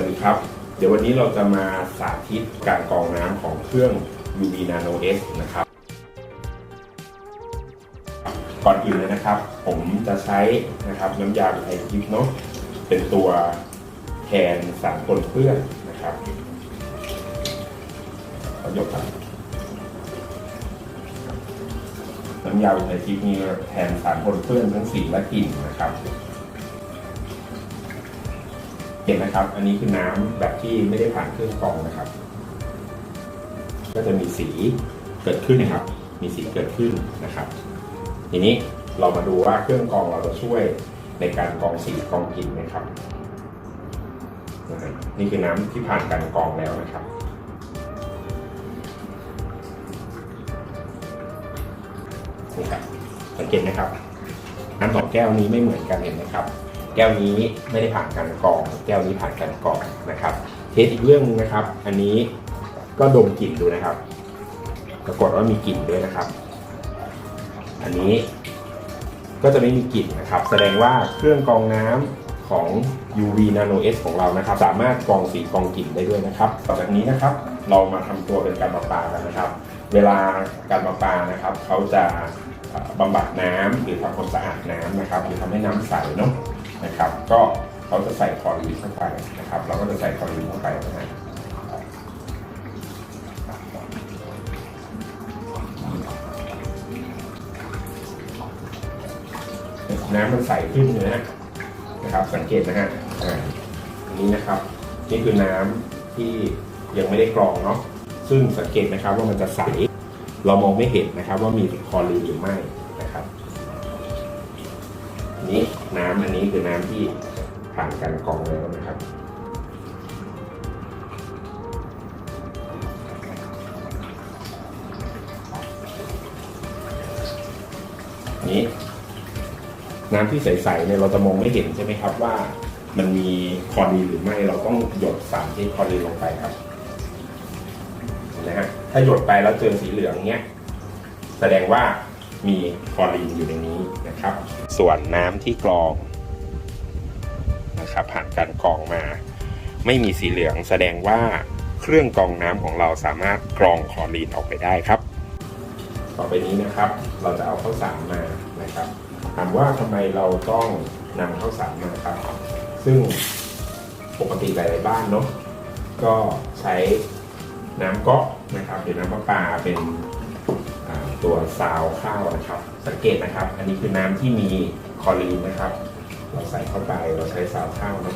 วัสดีครับ เดี๋ยววันนี้เราจะมาสาธิตการกรองน้ำของเครื่อง UV Nano S นะครับ ก่อนอื่นเลยนะครับ ผมจะใช้นะครับน้ำยาไทยทิพย์เนาะเป็นตัวแทนสารปนเปื้อนนะครับขอยกครับน้ำยาไทยทิพย์นี่แทนสารปนเปื้อนทั้งสีและกลิ่นนะครับ เห็นนะครับ อันนี้คือน้ำแบบที่ไม่ได้ผ่านเครื่องกรองนะครับ ก็จะมีสีเกิดขึ้นนะครับ มีสีเกิดขึ้นนะครับ ทีนี้เรามาดูว่าเครื่องกรองเราจะช่วยในการกรองสีกรองกลิ่นไหมครับ นี่คือน้ำที่ผ่านการกรองแล้วนะครับนี่ครับสังเกตนะครับ น้ำสองแก้วนี้ไม่เหมือนกันเห็นไหมครับ แก้วนี้ไม่ได้ผ่านการกรอง แก้วนี้ผ่านการกรองนะครับ เทสอีกเรื่องนึงนะครับ อันนี้ก็ดมกลิ่นดูนะครับ ปรากฏว่ามีกลิ่นด้วยนะครับ อันนี้ก็จะไม่มีกลิ่นนะครับ แสดงว่าเครื่องกรองน้ำของ UV Nano S ของเรานะครับ สามารถกรองสีกรองกลิ่นได้ด้วยนะครับ ต่อจากนี้นะครับเรามาทำตัวเป็นการประปากันนะครับ เวลาการประปานะครับเขาจะบำบัดน้ำหรือทำความสะอาดน้ำนะครับหรือทำให้น้ำใสเนาะ นะครับ ก็เขาจะใส่คอรีนเข้าไปนะครับ เราก็จะใส่คอรีนเข้าไปนะฮะน้ำมันใสขึ้นนะฮะนะครับ สังเกตนะฮะอ่าอันนี้นะครับ นี่คือน้ำที่ยังไม่ได้กรองเนาะซึ่งสังเกตนะครับว่ามันจะใส เรามองไม่เห็นนะครับว่ามีคอรีนหรือไม่ น้ำอันนี้คือน้ำที่ผ่านการกรองแล้วนะครับนี้น้ำที่ใสๆเนี่ยเราจะมองไม่เห็นใช่ไหมครับว่ามันมีคลอรีนหรือไม่เราต้องหยดสารที่คลอรีนลงไปครับเห็นไหมฮะถ้าหยดไปแล้วเจอสีเหลืองเนี้ยแสดงว่ามีคลอรีนอยู่ในนี้นะครับ ส่วนน้ำที่กรองนะครับผ่านการกรองมา ไม่มีสีเหลืองแสดงว่าเครื่องกรองน้ำของเราสามารถกรองคลอรีนออกไปได้ครับ ต่อไปนี้นะครับเราจะเอาข้าวสารมานะครับถามว่าทำไมเราต้องนำข้าวสารมาครับ ซึ่งปกติหลายๆบ้านเนาะก็ใช้น้ำก๊อกนะครับหรือน้ำประปาเป็น ตัวซาวข้าวนะครับ สังเกตนะครับ อันนี้คือน้ำที่มีคลอรีนนะครับ เราใส่เข้าไปเราใช้ซาวข้าวนะ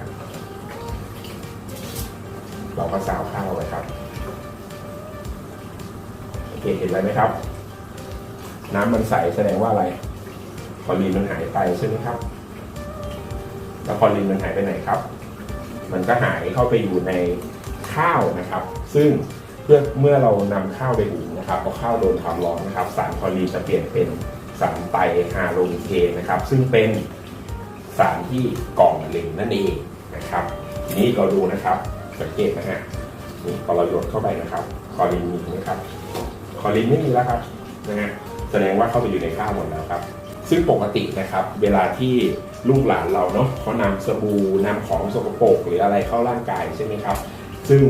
ครับเราก็ซาวข้าวไว้ครับโอเคเห็นอะไรไหมครับ น้ำมันใสแสดงว่าอะไรคลอรีนมันหายไปใช่ไหมครับ แล้วคลอรีนมันหายไปไหนครับ มันก็หายเข้าไปอยู่ในข้าวนะครับ ซึ่ง เพื่อเมื่อเรานำข้าวไปหุงนนะครับพอข้าวโดนความร้อนนะครับ สารคลอรีนจะเปลี่ยนเป็นสารไตรฮาโลนิเคนนะครับ ซึ่งเป็นสารที่ก่อมะเร็งนั่นเองนะครับทีนี้เราดูนะครับสังเกตนะฮะนี่พอเราหยดเข้าไปนะครับคลอรีนมีไหมครับคลอรีนไม่มีแล้วครับนะฮะแสดงว่าเข้าไปอยู่ในข้าวหมดแล้วครับ ซึ่งปกตินะครับ เวลาที่ลูกหลานเราเนาะเขานำสบู่นำของสกปรกหรืออะไรเข้าร่างกายใช่ไหมครับ ซึ่ง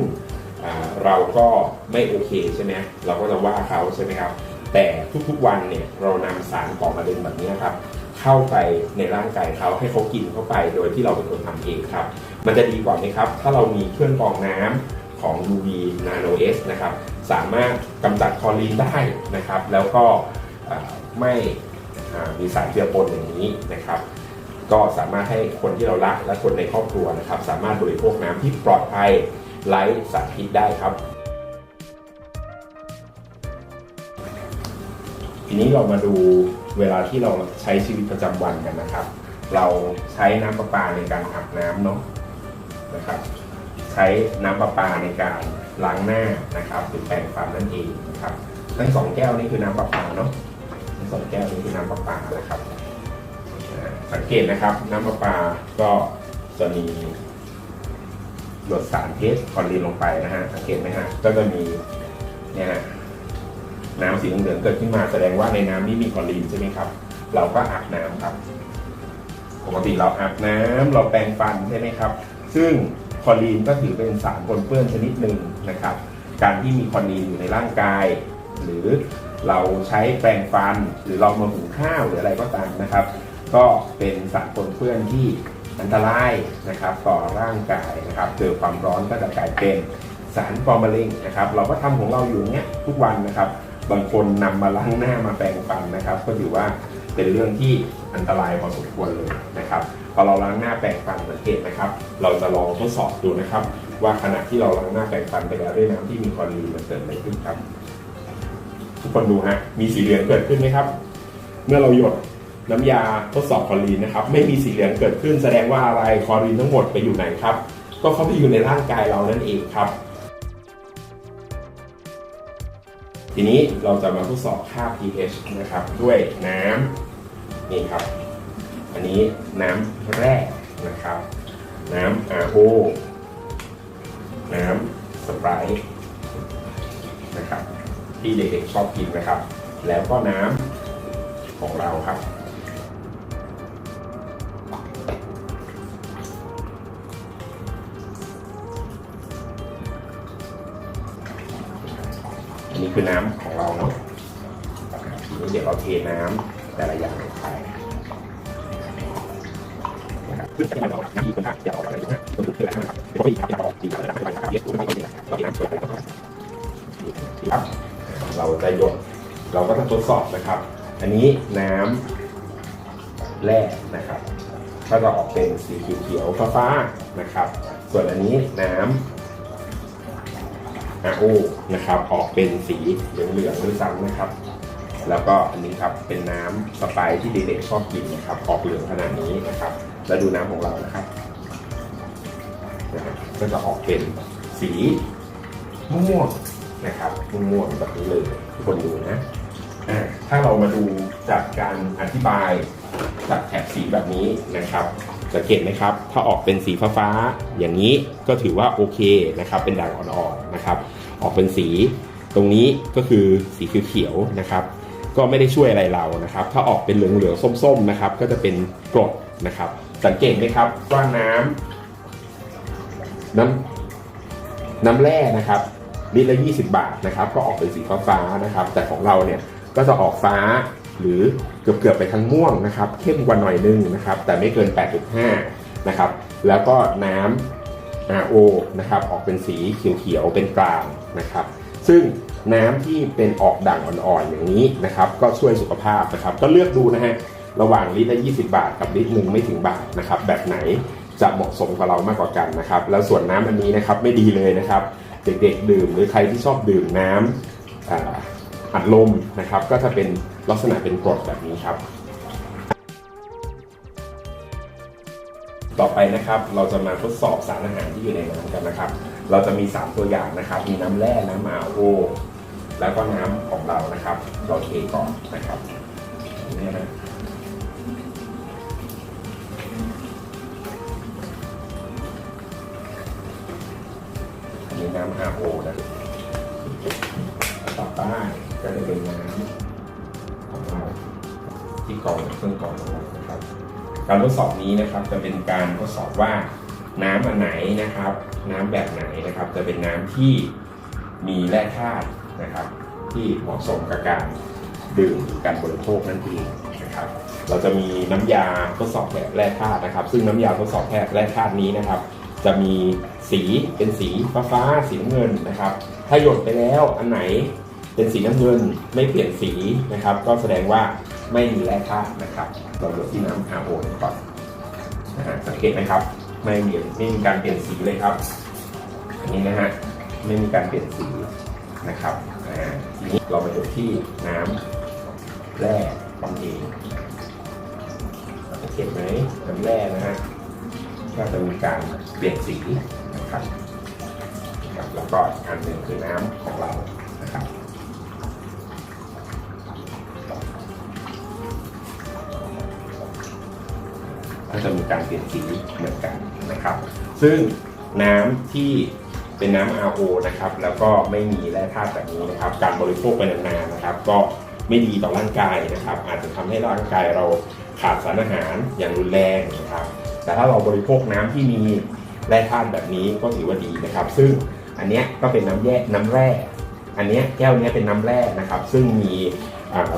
เราก็ไม่โอเคใช่ไหมเราก็จะว่าเขาใช่ไหมครับ แต่ทุกๆวันเนี่ยเรานำสารก่อมะเร็งแบบนี้นะครับ เข้าไปในร่างกายเขาให้เขากินเข้าไปโดยที่เราเป็นคนทำเองครับ มันจะดีกว่าไหมครับ ถ้าเรามีเครื่องกรองน้ำของ UV Nano S นะครับ สามารถกำจัดคอรีนได้นะครับ แล้วก็ไม่มีสารเจือปนอย่างนี้นะครับก็สามารถให้คนที่เรารักและคนในครอบครัวนะครับ สามารถบริโภคน้ำที่ปลอดภัย ไร้สารพิษได้ครับ ทีนี้เรามาดูเวลาที่เราใช้ชีวิตประจำวันกันนะครับ เราใช้น้ำประปาในการอาบน้ำเนาะนะครับ ใช้น้ำประปาในการล้างหน้านะครับหรือแปรงฟันนั่นเองนะครับทั้งสองแก้วนี่คือน้ำประปาเนาะทั้งสองแก้วนี่คือน้ำประปานะครับ สังเกตนะครับ น้ำประปาก็จะมี หยดสารเพชคลอรีนลงไปนะฮะสังเกตไหมฮะก็จะมีเนี่ยฮะน้ำสีเหลืองเกิดขึ้นมาแสดงว่าในน้ำนี้มีคลอรีนใช่ไหมครับ เราก็อาบน้ำครับปกติเราอาบน้ำเราแปรงฟันใช่ไหมครับ ซึ่งคอลีนก็ถือเป็นสารปนเปื้อนชนิดหนึ่งนะครับ การที่มีคอลีนอยู่ในร่างกาย หรือเราใช้แปรงฟัน หรือเรามาหุงข้าวหรืออะไรก็ตามนะครับ ก็เป็นสารปนเปื้อนที่ อันตรายนะครับต่อร่างกายนะครับเกิดความร้อนก็จะกลายเป็นสารฟอร์มาลินนะครับ เราก็ทำของเราอยู่เนี้ยทุกวันนะครับ บางคนนำมาล้างหน้ามาแปรงฟันนะครับ ก็ถือว่าเป็นเรื่องที่อันตรายพอสมควรเลยนะครับพอเราล้างหน้าแปรงฟันสังเกตนะครับ เราจะลองทดสอบดูนะครับ ว่าขณะที่เราล้างหน้าแปรงฟันไปแล้วด้วยน้ำที่มีคลอรีนมันเกิดอะไรขึ้นครับ ทุกคนดูฮะมีสีเหลืองเกิดขึ้นไหมครับ เมื่อเราหยด น้ำยาทดสอบคอรีนนะครับไม่มีสีเหลืองเกิดขึ้นแสดงว่าอะไรคอรีนทั้งหมดไปอยู่ไหนครับ ก็เข้าไปอยู่ในร่างกายเรานั่นเองครับ ทีนี้เราจะมาทดสอบค่า pH นะครับด้วยน้ำนี่ครับ อันนี้น้ำแร่นะครับ น้ำ RO น้ำสไปร์นะครับที่เด็กๆชอบกินนะครับ แล้วก็น้ำของเราครับ คือน้ำของเราเนาะทีนี้เดี๋ยวเราเทน้ำแต่ละอย่างลงไปนะครับซึ่งจะมาน้ำที่คุณค่าจะออกอะไรนะก็คืออะไรนะครับเพราะอีกอย่างออกจริงแล้วนะครับเป็นเยอะไม่ได้เราเทน้ำสดไปก่อนครับเราจะหยดเราก็จะทดสอบนะครับ อันนี้น้ำแร่นะครับ ก็จะออกเป็นสีเขียวๆฟ้าๆนะครับ ส่วนอันนี้น้ำ อาโอนะครับออกเป็นสีเหลืองๆด้วยซ้ำนะครับ แล้วก็อันนี้ครับเป็นน้ำสไปซ์ที่เด็กๆชอบกินนะครับออกเหลืองขนาดนี้นะครับ แล้วดูน้ำของเรานะครับก็จะออกเป็นสีม่วงนะครับม่วงแบบนี้เลยทุกคนดูนะถ้าเรามาดูจากการอธิบายจากแถบสีแบบนี้นะครับ สังเกตไหมครับ ถ้าออกเป็นสีฟ้าๆอย่างนี้ก็ถือว่าโอเคนะครับ เป็นด่างอ่อนๆนะครับ ออกเป็นสีตรงนี้ก็คือสีเขียวๆนะครับ ก็ไม่ได้ช่วยอะไรเรานะครับ ถ้าออกเป็นเหลืองๆส้มๆนะครับ ก็จะเป็นกรดนะครับ สังเกตไหมครับว่าน้ำน้ำน้ำแร่นะครับลิตรละ 20 บาทนะครับ ก็ออกเป็นสีฟ้าๆนะครับ แต่ของเราเนี่ยก็จะออกฟ้า หรือเกือบๆไปทางม่วงนะครับ เข้มกว่าหน่อยนึงนะครับ แต่ไม่เกิน 8.5 นะครับ แล้วก็น้ำ RO นะครับ ออกเป็นสีเขียวๆ เป็นกลางนะครับ ซึ่งน้ำที่เป็นออกด่างอ่อนๆ อย่างนี้นะครับ ก็ช่วยสุขภาพนะครับ ก็เลือกดูนะฮะ ระหว่างลิตรละ 20 บาท กับลิตรหนึ่งไม่ถึงบาทนะครับ แบบไหนจะเหมาะสมกับเรามากกว่ากันนะครับ แล้วส่วนน้ำอันนี้นะครับไม่ดีเลยนะครับ เด็กๆดื่มหรือใครที่ชอบดื่มน้ำ อัดลมนะครับ ก็จะเป็นลักษณะเป็นกรดแบบนี้ครับ ต่อไปนะครับเราจะมาทดสอบสารอาหารที่อยู่ในน้ำกันนะครับ เราจะมี 3 ตัวอย่างนะครับ มีน้ำแร่น้ำมาโอแล้วก็น้ำของเรานะครับ เราเทก่อนนะครับนี่นะอันนี้น้ำ RO นะ ต่อไปก็จะเป็นน้ำของเราที่กรองเครื่องกรองของเรานะครับ การทดสอบนี้นะครับจะเป็นการทดสอบว่าน้ำอันไหนนะครับ น้ำแบบไหนนะครับ จะเป็นน้ำที่มีแร่ธาตุนะครับ ที่เหมาะสมกับการดื่มหรือการบริโภคนั่นเองนะครับ เราจะมีน้ำยาทดสอบแบบแร่ธาตุนะครับ ซึ่งน้ำยาทดสอบแบบแร่ธาตุนี้นะครับ จะมีสีเป็นสีฟ้าฟ้าสีเงินนะครับ ถ้าหยดไปแล้วอันไหน เป็นสีน้ำเงินไม่เปลี่ยนสีนะครับ ก็แสดงว่าไม่มีแร่ธาตุนะครับ เราหยดที่น้ำ RO ก่อนนะฮะสังเกตไหมครับ ไม่มีไม่มีการเปลี่ยนสีเลยครับอันนี้นะฮะไม่มีการเปลี่ยนสีนะครับอ่าทีนี้เรามาหยดที่น้ำแร่ตองเองสังเกตไหมน้ำแร่นะฮะก็จะมีการเปลี่ยนสีนะครับแล้วก็อันหนึ่งคือน้ำของเรา จะมีการเปลี่ยนสีเหมือนกันนะครับ ซึ่งน้ำที่เป็นน้ำ RO นะครับ แล้วก็ไม่มีแร่ธาตุแบบนี้นะครับ การบริโภคไปนานๆนะครับ ก็ไม่ดีต่อร่างกายนะครับ อาจจะทำให้ร่างกายเราขาดสารอาหารอย่างรุนแรงนะครับ แต่ถ้าเราบริโภคน้ำที่มีแร่ธาตุแบบนี้ก็ถือว่าดีนะครับ ซึ่งอันเนี้ยก็เป็นน้ำแย่น้ำแร่ อันเนี้ยแก้วเนี้ยเป็นน้ำแร่นะครับ ซึ่งมี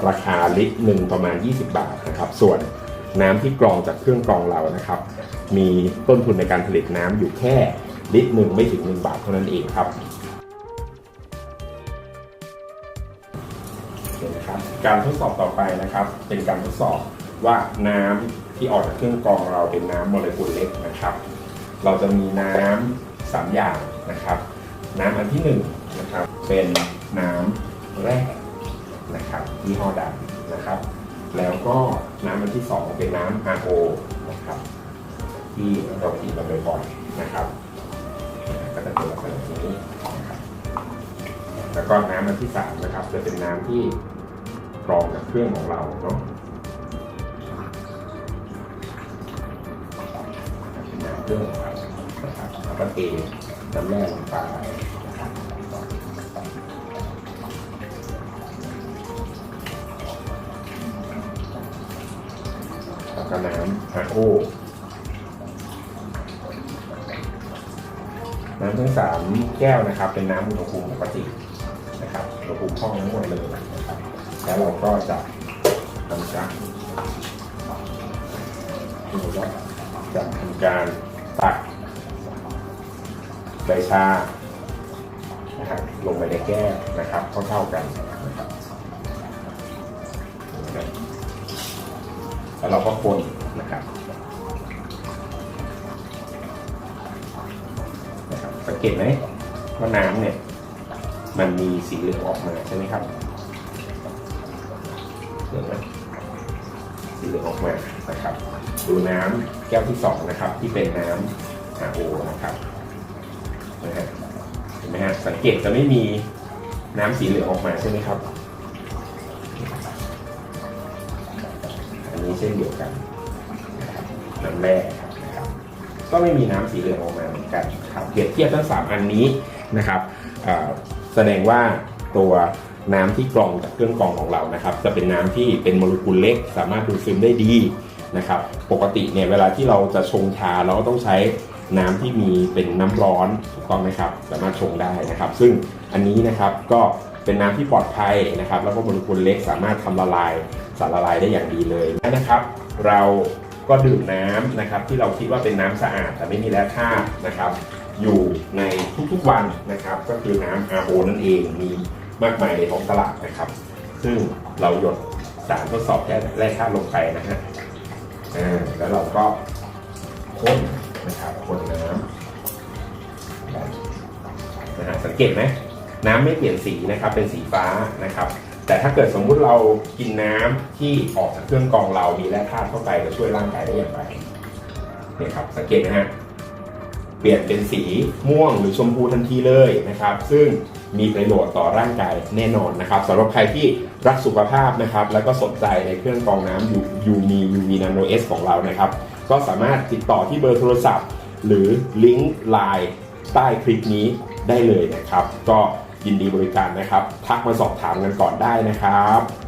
ราคาลิตรหนึ่งประมาณ 20 บาทนะครับ ส่วน น้ำที่กรองจากเครื่องกรองเรานะครับ มีต้นทุนในการผลิตน้ำอยู่แค่ลิตรหนึ่งไม่ถึง1บาทเท่านั้นเองครับเห็นะครับ การทดสอบต่อไปนะครับ เป็นการทดสอบว่าน้ำที่ออกจากเครื่องกรองเราเป็นน้ำโมเลกุลเล็กนะครับ เราจะมีน้ำสามอย่างนะครับ น้ำอันที่หนึ่งนะครับเป็นน้ำแร่นะครับยี่ห้อดังนะครับ แล้วก็น้ำอันที่สองเป็นน้ำ RO นะครับที่เรากินกันบ่อยๆนะครับก็จะเป็นลักษณะนี้นะครับแล้วก็น้ำอันที่สามนะครับ จะเป็นน้ำที่กรองจากเครื่องของเราเนาะเป็นน้ำเครื่องของเรานะครับแล้วก็เทน้ำแร่ลงไป นะครับแล้วก็น้ำฮาโอน้ำทั้งสามแก้วนะครับ เป็นน้ำอุณหภูมิปกตินะครับอุณหภูมิห้องทั้งหมดเลยนะครับแล้วเราก็จะทำการเราก็จะทำการตักใบชานะครับลงไปในแก้วนะครับเท่าๆกันนะครับ แล้วเราก็คนนะครับนะครับ สังเกตไหมว่าน้ำเนี่ย มันมีสีเหลืองออกมาใช่ไหมครับเหลืองไหมสีเหลืองออกมานะครับ ดูน้ำแก้วที่สองนะครับ ที่เป็นน้ำ RO นะครับนะฮะเห็นไหมฮะสังเกตจะไม่มีน้ำสีเหลืองออกมาใช่ไหมครับ เช่นเดียวกันน้ำแร่นะครับก็ไม่มีน้ำสีเหลืองออกมาเหมือนกันครับเปรียบเทียบทั้ง 3 อันนี้นะครับแสดงว่าตัวน้ำที่กรองจากเครื่องกรองของเรานะครับ จะเป็นน้ำที่เป็นโมเลกุลเล็ก สามารถดูดซึมได้ดีนะครับ ปกติเนี่ยเวลาที่เราจะชงชาเราก็ต้องใช้น้ำที่มีเป็นน้ำร้อนถูกต้องไหมครับ สามารถชงได้นะครับ ซึ่งอันนี้นะครับก็เป็นน้ำที่ปลอดภัยนะครับ แล้วก็โมเลกุลเล็กสามารถทำละลาย สารละลายได้อย่างดีเลยนะครับ เราก็ดื่มน้ำนะครับ ที่เราคิดว่าเป็นน้ำสะอาด แต่ไม่มีแร่ธาตุนะครับ อยู่ในทุกๆวันนะครับ ก็คือน้ำ RO นั่นเองมีมากมายในท้องตลาดนะครับ ซึ่งเราหยดสารทดสอบแร่แร่ธาตุลงไปนะฮะแล้วเราก็คนนะครับคนน้ำนะฮะสังเกตไหมน้ำไม่เปลี่ยนสีนะครับเป็นสีฟ้านะครับ แต่ถ้าเกิดสมมุติเรากินน้ำที่ออกจากเครื่องกรองเรา มีแร่ธาตุเข้าไปจะช่วยร่างกายได้อย่างไรเนี่ยครับสังเกตนะฮะเปลี่ยนเป็นสีม่วงหรือชมพูทันทีเลยนะครับ ซึ่งมีประโยชน์ต่อร่างกายแน่นอนนะครับสำหรับใครที่รักสุขภาพนะครับ แล้วก็สนใจในเครื่องกรองน้ำยูมียูวีนาโนเอสของเรานะครับ ก็สามารถติดต่อที่เบอร์โทรศัพท์ หรือลิงก์ไลน์ใต้คลิปนี้ได้เลยนะครับ ก็ ยินดีบริการนะครับ ทักมาสอบถามกันก่อนได้นะครับ